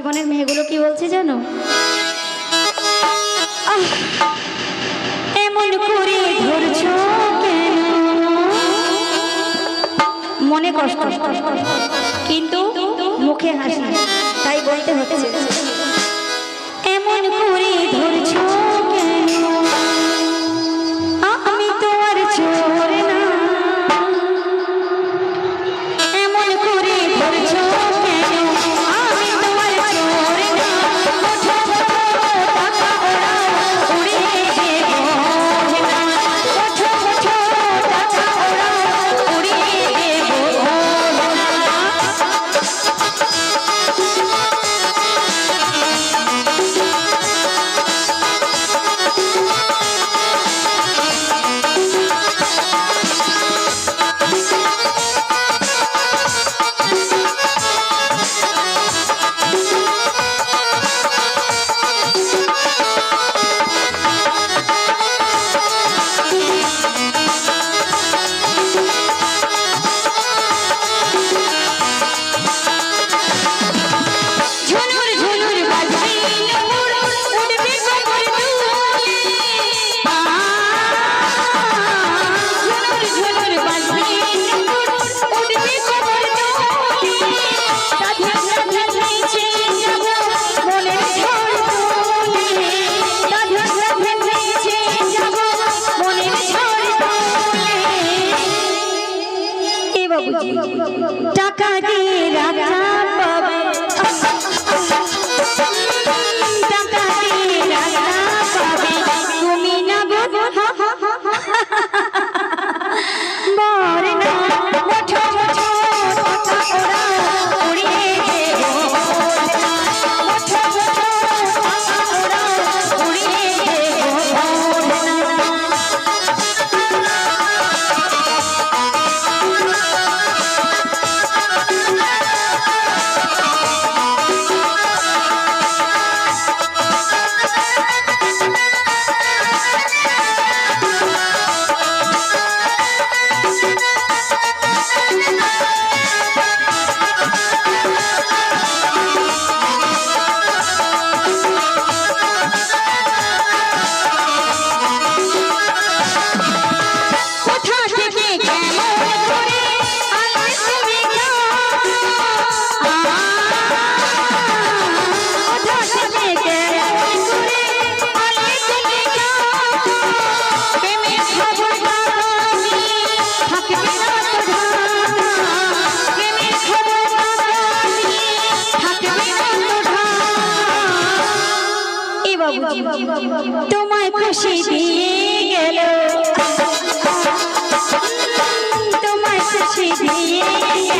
জীবনের মেয়েগুলো কি বলছে জানো? এমন করে ধরছ মনে কষ্ট, কিন্তু মুখে হাসি, তাই বলতে হচ্ছে। টাকা দিয়ে রাখা পাবে টাকা তোমায় খুশি দিয়ে গেল। তোমায় খুশি দিয়ে